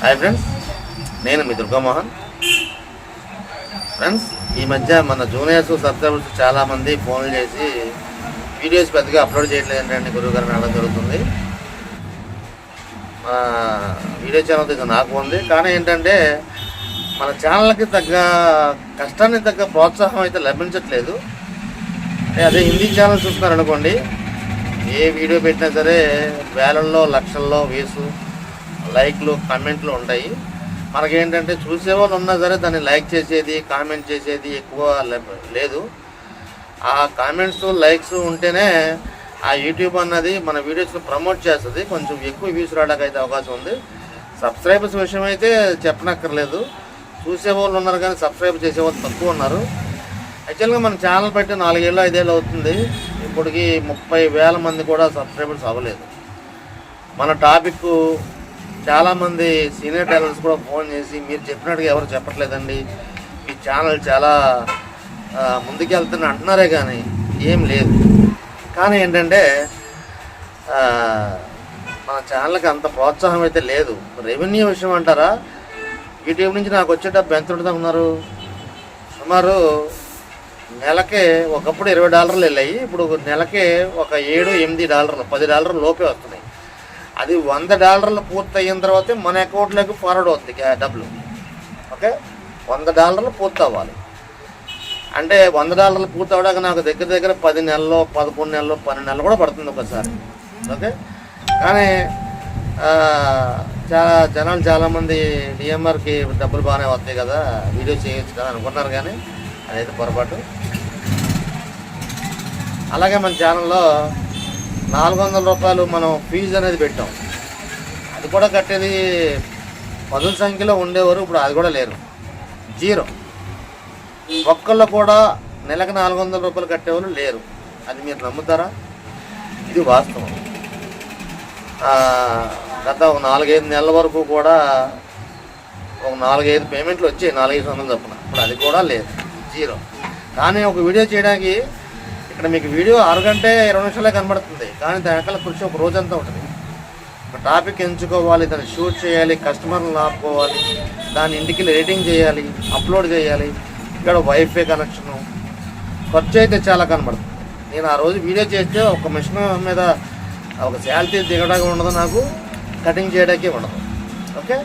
Hi friends నేను మీ దుర్గామోహన్. Friends ఈ మధ్య మన జూనియర్స్ సబ్స్క్రైబర్స్ చాలామంది ఫోన్లు చేసి వీడియోస్ పెద్దగా అప్లోడ్ చేయట్లేదు ఏంటంటే గురువు గారు అనడం జరుగుతుంది. మన వీడియో ఛానల్ దగ్గర నాకు ఉంది. కానీ ఏంటంటే మన ఛానల్కి తగ్గ కష్టానికి తగ్గ ప్రోత్సాహం అయితే లభించట్లేదు. అదే హిందీ ఛానల్ చూస్తున్నారు అనుకోండి ఏ వీడియో పెట్టినా సరే వేలల్లో లక్షల్లో వేసు లైక్లు కామెంట్లు ఉంటాయి. మనకేంటంటే చూసేవాళ్ళు ఉన్నా సరే దాన్ని లైక్ చేసేది కామెంట్ చేసేది ఎక్కువ లేదు. ఆ కామెంట్స్ లైక్స్ ఉంటేనే ఆ యూట్యూబ్ అన్నది మన వీడియోస్ని ప్రమోట్ చేస్తుంది. కొంచెం ఎక్కువ వ్యూస్ రావడానికి అయితే అవకాశం ఉంది. సబ్స్క్రైబర్స్ విషయం అయితే చెప్పనక్కర్లేదు. చూసేవాళ్ళు ఉన్నారు కానీ సబ్స్క్రైబ్ చేసేవాళ్ళు తక్కువ ఉన్నారు. యాక్చువల్గా మన ఛానల్ పెట్టి నాలుగేళ్ళు ఐదేళ్ళు అవుతుంది. ఇప్పటికి ముప్పై వేల మంది కూడా సబ్స్క్రైబర్స్ అవ్వలేదు. మన టాపిక్ చాలామంది సీనియర్ టైలర్స్ కూడా ఫోన్ చేసి మీరు చెప్పినట్టుగా ఎవరు చెప్పట్లేదండి. మీ ఛానల్ చాలా ముందుకెళ్తున్న అంటున్నారే కానీ ఏం లేదు. కానీ ఏంటంటే మన ఛానల్కి అంత ప్రోత్సాహం అయితే లేదు. రెవెన్యూ విషయం అంటారా? యూట్యూబ్ నుంచి నాకు వచ్చే డబ్బు ఎంత ఉన్నారు సుమారు నెలకే ఒకప్పుడు ఇరవై డాలర్లు వెళ్ళాయి. ఇప్పుడు నెలకే ఒక ఏడు ఎనిమిది డాలర్లు పది డాలర్లు లోపే వస్తుంది అది వంద డాలర్లు పూర్తయిన తర్వాత తర్వాతే మన అకౌంట్లోకి ఫార్వర్డ్ అవుతుంది డబ్బులు. ఓకే? వంద డాలర్లు పూర్తి అవ్వాలి అంటే వంద డాలర్లు పూర్తి అవ్వడానికి నాకు దగ్గర దగ్గర పది నెలల్లో పదకొండు నెలల్లో పన్నెండు నెలలు కూడా పడుతుంది ఒకసారి. ఓకే? కానీ చాలా జనాలు చాలామంది డిఎంఆర్కి డబ్బులు బాగానే వస్తాయి కదా వీడియో చేయొచ్చు కదా అనుకున్నారు కానీ అదైతే పొరపాటు. అలాగే మన ఛానల్లో నాలుగు వందల రూపాయలు మనం ఫీజు అనేది పెట్టాం. అది కూడా కట్టేది పదుల సంఖ్యలో ఉండేవారు ఇప్పుడు అది కూడా లేరు. జీరో. ఒక్కళ్ళు కూడా నెలకు నాలుగు వందల రూపాయలు కట్టేవారు లేరు. అది మీరు నమ్ముతారా? ఇది వాస్తవం. గత ఒక నాలుగైదు నెలల వరకు కూడా ఒక నాలుగైదు పేమెంట్లు వచ్చాయి నాలుగైదు వందలు చొప్పున. ఇప్పుడు అది కూడా లేదు. జీరో. కానీ ఒక వీడియో చేయడానికి ఇక్కడ మీకు వీడియో ఆరు గంటే ఇరవై నిమిషాలే కనబడుతుంది. కానీ దాని వెనకాల కృషి ఒక రోజంతా ఉంటుంది. ఒక టాపిక్ ఎంచుకోవాలి దాన్ని షూట్ చేయాలి కస్టమర్లను ఆపుకోవాలి దాని ఇంటికి రేటింగ్ చేయాలి అప్లోడ్ చేయాలి. ఇక్కడ వైఫై కనెక్షను ఖర్చు అయితే చాలా కనబడుతుంది. నేను ఆ రోజు వీడియో చేస్తే ఒక మిషన్ మీద ఒక శాలరీ దిగడానికి ఉండదు నాకు కటింగ్ చేయడానికి ఉండదు. ఓకే?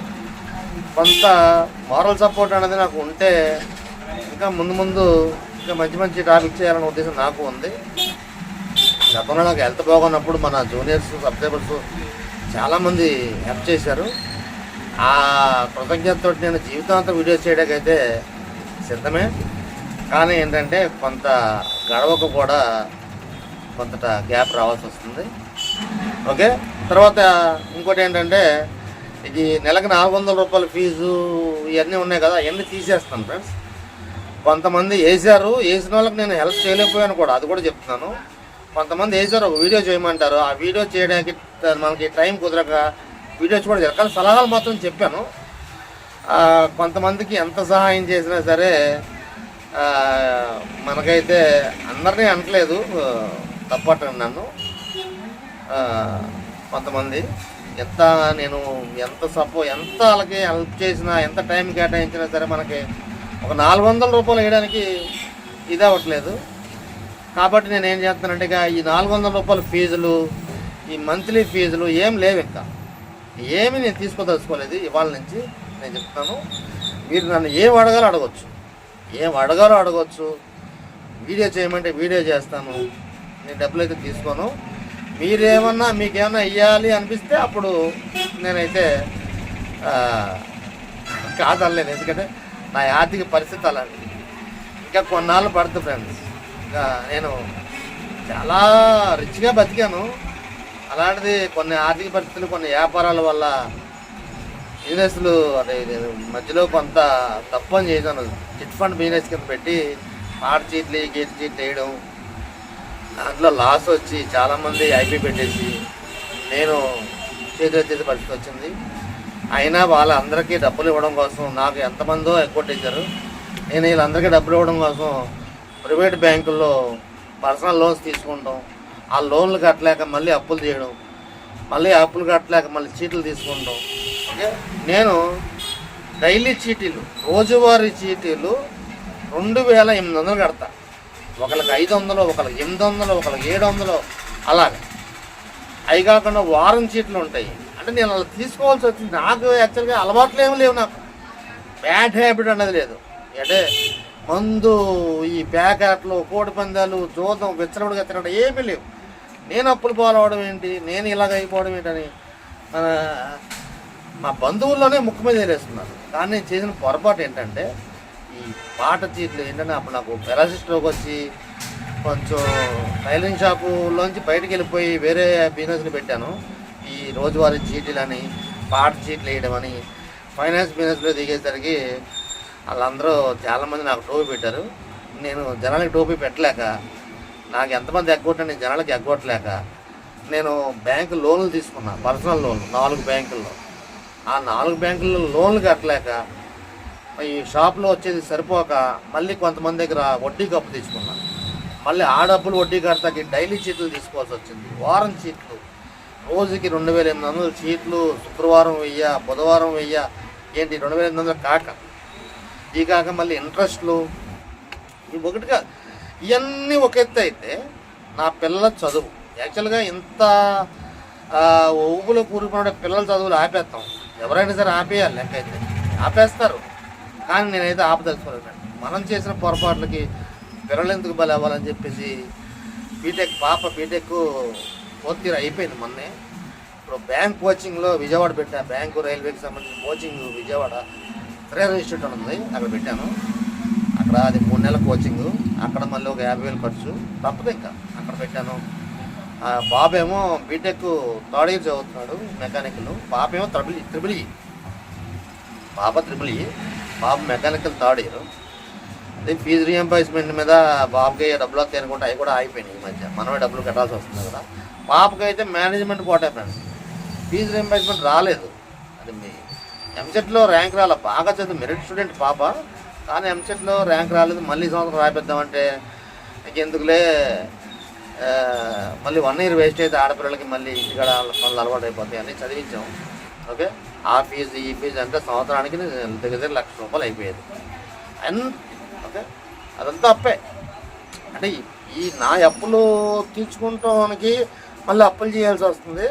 కొంత మారల్ సపోర్ట్ అనేది నాకు ఉంటే ఇంకా ముందు ముందు ఇంకా మంచి మంచి టాపిక్ చేయాలనే ఉద్దేశం నాకు ఉంది. గతంలో నాకు హెల్త్ బాగున్నప్పుడు మన జూనియర్స్ సబ్స్క్రైబర్స్ చాలామంది హెల్ప్ చేశారు. ఆ కృతజ్ఞతతో నేను జీవితాంతం వీడియో చేయడానికైతే సిద్ధమే. కానీ ఏంటంటే కొంత గడవకు కూడా కొంత గ్యాప్ రావాల్సి వస్తుంది. ఓకే? తర్వాత ఇంకోటి ఏంటంటే ఇది నెలకు నాలుగు వందల రూపాయల ఫీజు ఇవన్నీ ఉన్నాయి కదా అవన్నీ తీసేస్తాను ఫ్రెండ్స్ కొంతమంది వేసారు వేసిన వాళ్ళకి నేను హెల్ప్ చేయలేకపోయాను కూడా అది కూడా చెప్తున్నాను. కొంతమంది వేసారు ఒక వీడియో చేయమంటారు. ఆ వీడియో చేయడానికి మనకి టైం కుదరక వీడియోస్ కూడా చేయాలి సలహాలు మాత్రం చెప్పాను. కొంతమందికి ఎంత సహాయం చేసినా సరే మనకైతే అందరినీ అనట్లేదు తప్పట్టండి నన్ను. కొంతమంది ఎంత నేను ఎంత సపో ఎంత వాళ్ళకి హెల్ప్ చేసినా ఎంత టైం కేటాయించినా సరే మనకి ఒక నాలుగు వందల రూపాయలు వేయడానికి ఇది అవ్వట్లేదు. కాబట్టి నేను ఏం చేస్తానంటే ఇక ఈ నాలుగు వందల రూపాయల ఫీజులు ఈ మంత్లీ ఫీజులు ఏం లేవు ఇంకా. ఏమి నేను తీసుకోదలుచుకోలేదు. ఇవాళ నుంచి నేను చెప్తాను మీరు నన్ను ఏం అడగాలో అడగచ్చు. ఏం అడగాలో అడగచ్చు. వీడియో చేయమంటే వీడియో చేస్తాను. నేను డబ్బులు అయితే తీసుకోను. మీరేమన్నా మీకేమన్నా ఇవ్వాలి అనిపిస్తే అప్పుడు నేనైతే ఆ, కాదనలేను ఎందుకంటే నా ఆర్థిక పరిస్థితి అలాంటిది. ఇంకా కొన్నాళ్ళు పడుతుంది ఫ్రెండ్స్. ఇంకా నేను చాలా రిచ్గా బతికాను. అలాంటిది కొన్ని ఆర్థిక పరిస్థితులు కొన్ని వ్యాపారాల వల్ల బిజినెస్లు అదే మధ్యలో కొంత తప్పు అని చేశాను. చిట్ ఫండ్ బిజినెస్ కింద పెట్టి ఆర్ చీట్లు గేట్ చీట్లు వేయడం. దాంట్లో లాస్ వచ్చి చాలామంది ఐపీ పెట్టేసి నేను చేతుల చేతి పరిస్థితి వచ్చింది. అయినా వాళ్ళందరికీ డబ్బులు ఇవ్వడం కోసం నాకు ఎంతమందో ఎగ్గొట్టేశారు నేను వీళ్ళందరికీ డబ్బులు ఇవ్వడం కోసం ప్రైవేట్ బ్యాంకుల్లో పర్సనల్ లోన్స్ తీసుకుంటాం. ఆ లోన్లు కట్టలేక మళ్ళీ అప్పులు చేయడం మళ్ళీ అప్పులు కట్టలేక మళ్ళీ చీట్లు తీసుకుంటాం. నేను డైలీ చీటీలు రోజువారీ చీటీలు రెండు వేల ఎనిమిది వందలు కడతా. ఒకళ్ళకి ఐదు వందలు ఒకళ్ళకి ఎనిమిది వందలు ఒకళ్ళకి ఏడు వందలు అలాగే. అవి కాకుండా వారం చీట్లు ఉంటాయి. అంటే నేను అలా తీసుకోవాల్సి వచ్చింది. నాకు యాక్చువల్గా అలవాట్లు ఏమి లేవు నాకు. బ్యాడ్ హ్యాబిట్ అన్నది లేదు. అంటే మందు ఈ ప్యాకెట్లు కోడి పందాలు జోదం విచ్చనప్పుడు తినడం ఏమీ లేవు. నేను అప్పులు పాలవడం ఏంటి? నేను ఇలాగ అయిపోవడం ఏంటని మన మా బంధువుల్లోనే ముక్కు మీద వేరేస్తున్నారు కానీ నేను చేసిన పొరపాటు ఏంటంటే ఈ పాట చీట్లు ఏంటంటే అప్పుడు నాకు పెరాసి స్ట్రోక్ వచ్చి కొంచెం టైలరింగ్ షాపులోంచి బయటకు వెళ్ళిపోయి వేరే బిజినెస్ని పెట్టాను. రోజువారీ చీటీలని పాట చీట్లు వేయడం అని ఫైనాన్స్ బిజినెస్లో దిగేసరికి వాళ్ళందరూ చాలామంది నాకు టోపీ పెట్టారు. నేను జనాలకి టోపీ పెట్టలేక నాకు ఎంతమంది ఎగ్గొట్టని జనాలకి ఎగ్గొట్టలేక నేను బ్యాంకు లోన్లు తీసుకున్నా పర్సనల్ లోన్లు నాలుగు బ్యాంకుల్లో. ఆ నాలుగు బ్యాంకుల్లో లోన్లు కట్టలేక ఈ షాప్లో వచ్చేది సరిపోక మళ్ళీ కొంతమంది దగ్గర వడ్డీకి అప్పు తీసుకున్నా. మళ్ళీ ఆ డబ్బులు వడ్డీ కడతాకి డైలీ చీట్లు తీసుకోవాల్సి వచ్చింది. వారం చీట్లు. రోజుకి రెండు వేల ఎనిమిది వందల సీట్లు శుక్రవారం వెయ్య బుధవారం వెయ్య. ఏంటి రెండు వేల ఎనిమిది వందలు కాక? ఈ కాక మళ్ళీ ఇంట్రెస్ట్లు? ఒకటి కాదు ఇవన్నీ ఒక ఎత్తు అయితే నా పిల్లల చదువు. యాక్చువల్గా ఇంత ఊపులో కూరుకున్న పిల్లల చదువులు ఆపేస్తాం ఎవరైనా సరే ఆపేయాలి లెక్క అయితే ఆపేస్తారు. కానీ నేనైతే ఆపదలుచుకోలేదు మనం చేసిన పొరపాట్లకి పిల్లలు ఎందుకు బలి అవ్వాలని చెప్పేసి బీటెక్ పాప బీటెక్ ఫోర్త్ ఇయర్ అయిపోయింది మొన్నే. ఇప్పుడు బ్యాంక్ కోచింగ్లో విజయవాడ పెట్టా. బ్యాంకు రైల్వేకి సంబంధించిన కోచింగ్ విజయవాడ శ్రేయర్ ఇన్స్టిట్యూట్ అని ఉంది. అక్కడ పెట్టాను. అక్కడ అది మూడు నెలల కోచింగ్. అక్కడ మళ్ళీ ఒక యాభై వేలు ఖర్చు. తప్పదు ఇంకా. అక్కడ పెట్టాను. బాబేమో బాబు ఏమో బీటెక్ థర్డ్ ఇయర్ చదువుతున్నాడు మెకానికల్. బాబేమో త్రిబుల్ త్రిబుల్ ఈ. బాబా త్రిబుల్ ఈ. బాబు మెకానికల్ థర్డ్ ఇయర్. అదే ఫీజు రియంబర్స్మెంట్ మీద బాబుకి డబ్బులు వస్తాయి అనుకుంటే అవి కూడా ఆగిపోయినాయి ఈ మధ్య. మనమే డబ్బులు కట్టాల్సి వస్తుంది కదా. పాపకైతే అయితే management quota friends fee reimbursement రాలేదు. అది మీ ఎంసెట్లో ర్యాంక్ రాలే. బాగా చదువు. మెరిట్ స్టూడెంట్ పాప. కానీ ఎంసెట్లో ర్యాంక్ రాలేదు. మళ్ళీ సంవత్సరం రాయిద్దామంటే ఎందుకులే మళ్ళీ వన్ ఇయర్ వేస్ట్ అయితే ఆడపిల్లలకి మళ్ళీ ఇంటికాడ పనులు అలవాటు అయిపోతాయి అని చదివించాం. ఓకే? ఆ ఫీజు ఈ ఫీజు అంటే సంవత్సరానికి దగ్గర దగ్గర లక్ష రూపాయలు అయిపోయేది. And okay? అదంతా అప్పే. అంటే ఈ- ఈ నా అప్పులు తీర్చుకుంటానికి మళ్ళీ అప్పులు చేయాల్సి వస్తుంది.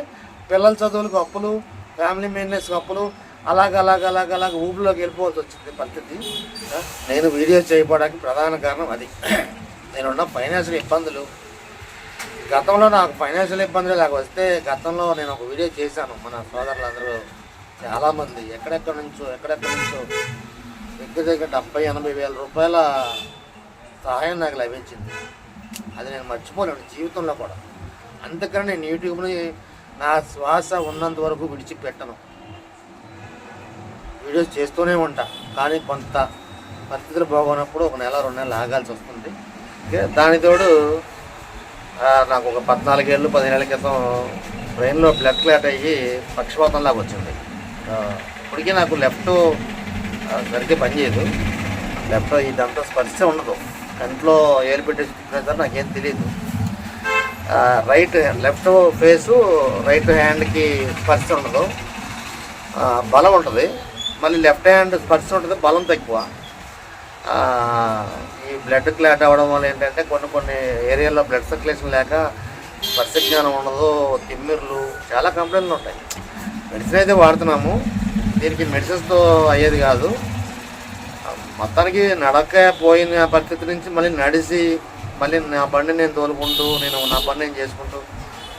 పిల్లల చదువులకు అప్పులు ఫ్యామిలీ మెయింటెనెన్స్కి అప్పులు అలాగ అలాగ అలాగ అలాగ ఊపిలోకి వెళ్ళిపోవాల్సి వచ్చింది పరిస్థితి. నేను వీడియోస్ చేయడానికి ప్రధాన కారణం అది. నేనున్న ఫైనాన్షియల్ ఇబ్బందులు. గతంలో నాకు ఫైనాన్షియల్ ఇబ్బందులు ఇలాగ వస్తే గతంలో నేను ఒక వీడియో చేశాను. మన సోదరులందరూ చాలామంది ఎక్కడెక్కడి నుంచో ఎక్కడెక్కడి నుంచో దగ్గర దగ్గర డెబ్బై ఎనభై వేల రూపాయల సహాయం నాకు లభించింది. అది నేను మర్చిపోలేను జీవితంలో కూడా. అందుకని నేను యూట్యూబ్ని నా శ్వాస ఉన్నంత వరకు విడిచిపెట్టను. వీడియోస్ చేస్తూనే ఉంటా కానీ కొంత పరిస్థితులు బాగున్నప్పుడు ఒక నెల రెండు నెలలు ఆగాల్సి వస్తుంది. దానితోడు నాకు ఒక పద్నాలుగేళ్ళు పదిహేళ్ళ క్రితం బ్రెయిన్లో బ్లడ్ క్లాట్ అయ్యి పక్షపాతం లాగా వచ్చింది. ఇప్పటికీ నాకు లెఫ్ట్ సరిగ్గా పనిచేయదు లెఫ్ట్ ఇదంతా స్పర్శ ఉండదు. కంట్లో ఏలు పెట్టేసి తిప్పినా నాకేం తెలియదు రైట్ లెఫ్ట్ ఫేసు రైట్ హ్యాండ్కి స్పర్శ ఉండదు. బలం ఉంటుంది. మళ్ళీ లెఫ్ట్ హ్యాండ్ స్పర్శ ఉంటుంది బలం తక్కువ. ఈ బ్లడ్ క్లాట్ అవ్వడం వల్ల ఏంటంటే కొన్ని కొన్ని ఏరియాలో బ్లడ్ సర్క్యులేషన్ లేక స్పర్శ జ్ఞానం ఉండదు తిమ్మిర్లు చాలా కంప్లైంట్లు ఉంటాయి. మెడిసిన్ అయితే వాడుతున్నాము. దీనికి మెడిసిన్స్తో అయ్యేది కాదు. మొత్తానికి నడక పోయిన పరిస్థితి నుంచి మళ్ళీ నడిచి మళ్ళీ నా బండి నేను తోలుకుంటూ నేను నా పని నేను చేసుకుంటూ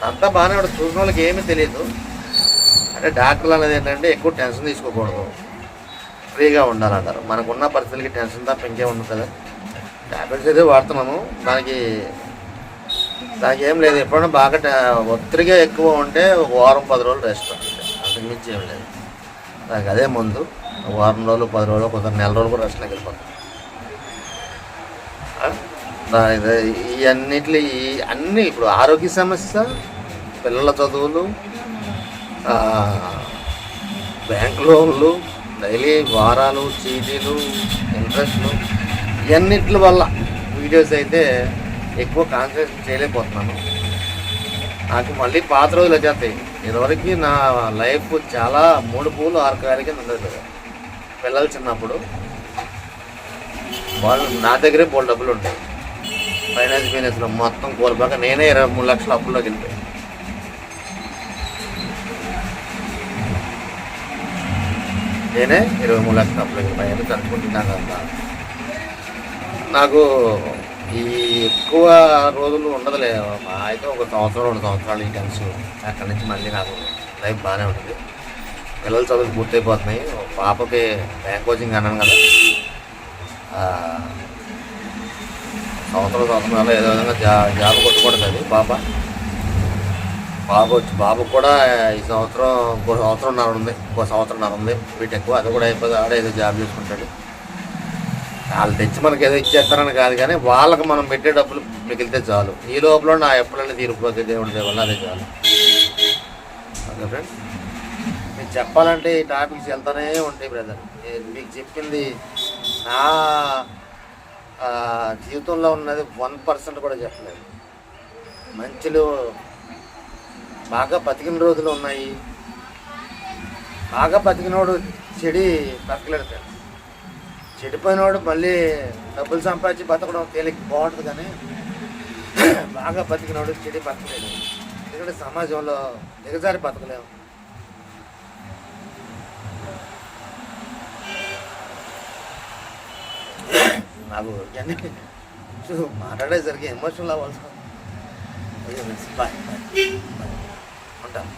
అంతా బాగానే ఉంటుంది. చూసిన వాళ్ళకి ఏమీ తెలియదు. అంటే డాక్టర్లు అనేది ఏంటంటే ఎక్కువ టెన్షన్ తీసుకోకూడదు. ఫ్రీగా ఉండాలంటారు. మనకున్న పరిస్థితులకి టెన్షన్ తప్ప ఇంకేం ఉండదు కదా. ట్యాబ్లెట్స్ అయితే వాడుతున్నాము. దానికి దానికి ఏం లేదు. ఎప్పుడైనా బాగా ఒత్తిడిగా ఎక్కువ ఉంటే ఒక వారం పది రోజులు రెస్ట్ అంతకు మించి ఏం లేదు. దానికి అదే ముందు. వారం రోజులు పది రోజులు కొంత నెల రోజులు కూడా రెస్ట్లోకి వెళ్ళిపోతాం. ఇవన్నిటి ఈ అన్నీ ఇప్పుడు ఆరోగ్య సమస్య పిల్లల చదువులు బ్యాంక్ లోన్లు డైలీ వారాలు చీటీలు ఇంట్రెస్ట్లు ఇవన్నిటి వల్ల వీడియోస్ అయితే ఎక్కువ కాన్సన్ట్రేట్ చేయలేకపోతున్నాను. నాకు మళ్ళీ పాత రోజులు వచ్చేస్తాయి. ఇదివరకు నా లైఫ్ చాలా మూడు పూలు ఆరు కాయల కింద ఉండేది. పిల్లలు చిన్నప్పుడు వాళ్ళు నా దగ్గరే బోల్ డబ్బులు ఉంటాయి ఫైనాన్స్ బిజినెస్లో మొత్తం కోల్పోక నేనే ఇరవై మూడు లక్షల అప్పుల్లో వెళ్ళిపోయాను నేనే ఇరవై మూడు లక్షల అప్పులోకి వెళ్ళిపోయాను కనుక్కుంటున్నాను అంతా నాకు ఈ ఎక్కువ రోజులు ఉండదులే. మా అయితే ఒక సంవత్సరం రెండు సంవత్సరాలు ఈ టెన్స్ అక్కడి నుంచి మళ్ళీ నాకు లైఫ్ బాగానే ఉంటుంది. పిల్లలు చదువులు పూర్తయిపోతున్నాయి. పాపకి బ్యాంక్ కోచింగ్ అన్నాను కదా. సంవత్సరం సంవత్సరాలు ఏదో విధంగా జా జాబ్ కొట్టుకుంటుంది పాప. బాబు వచ్చి బాబుకు కూడా ఈ సంవత్సరం ఇంకో సంవత్సరంన్నర ఉంది. ఇంకో సంవత్సరంన్నర ఉంది. బీటెక్ అది కూడా అయిపోతే ఆడ ఏదో జాబ్ చేసుకుంటాడు. వాళ్ళు తెచ్చి మనకి ఏదో ఇచ్చేస్తారని కాదు కానీ వాళ్ళకి మనం పెట్టే డబ్బులు మిగిలితే చాలు. ఈ లోపల నా ఎప్పుడైనా తీరిపోతే దేవుడి దేవుళ్ళ అదే చాలు. ఓకే ఫ్రెండ్ మీకు చెప్పాలంటే ఈ టాపిక్స్ వెళ్తానే ఉంటాయి బ్రదర్ మీకు చెప్పింది నా జీవితంలో ఉన్నది వన్ పర్సెంట్ కూడా చెప్పలేదు. మంచులు బాగా బతికిన రోజులు ఉన్నాయి. బాగా బతికినోడు చెడి బతకలేడతాడు చెడిపోయినోడు మళ్ళీ డబ్బులు సంపాదించి బతకడం తేలిక బాగుంటుంది కానీ బాగా బతికినోడు చెడి బతకలేడు ఎందుకంటే సమాజంలో దిగజారి బతకలేము. నాకు ఇవన్నీ మాట్లాడేసరికి ఎమోషనల్ అవ్వాల్సి బాయ్ బాయ్ ఉంటాను.